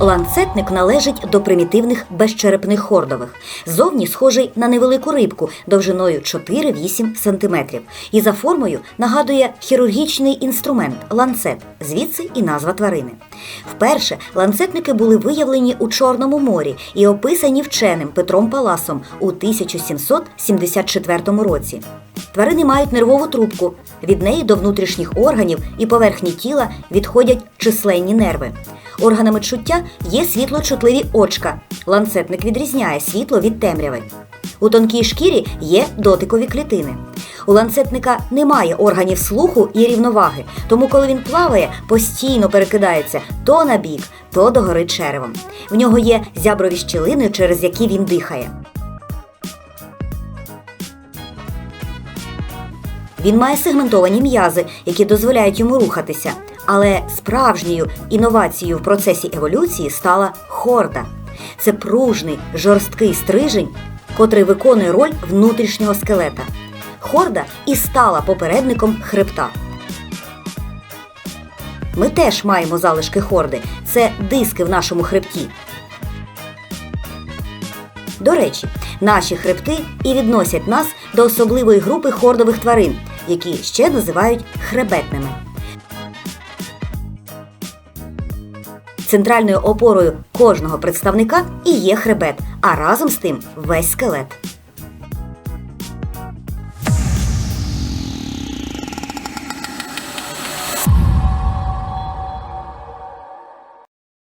Ланцетник належить до примітивних безчерепних хордових. Зовні схожий на невелику рибку довжиною 4-8 см і за формою нагадує хірургічний інструмент ланцет, звідси і назва тварини. Вперше ланцетники були виявлені у Чорному морі і описані вченим Петром Паласом у 1774 році. Тварини мають нервову трубку. Від неї до внутрішніх органів і поверхні тіла відходять численні нерви. Органами чуття є світлочутливі очка. Ланцетник відрізняє світло від темряви. У тонкій шкірі є дотикові клітини. У ланцетника немає органів слуху і рівноваги, тому коли він плаває, постійно перекидається то на бік, то догори черевом. В нього є зяброві щілини, через які він дихає. Він має сегментовані м'язи, які дозволяють йому рухатися. Але справжньою інновацією в процесі еволюції стала хорда. Це пружний жорсткий стрижень, котрий виконує роль внутрішнього скелета. Хорда і стала попередником хребта. Ми теж маємо залишки хорди. Це диски в нашому хребті. До речі, наші хребти і відносять нас до особливої групи хордових тварин, які ще називають хребетними. Центральною опорою кожного представника і є хребет, а разом з тим весь скелет.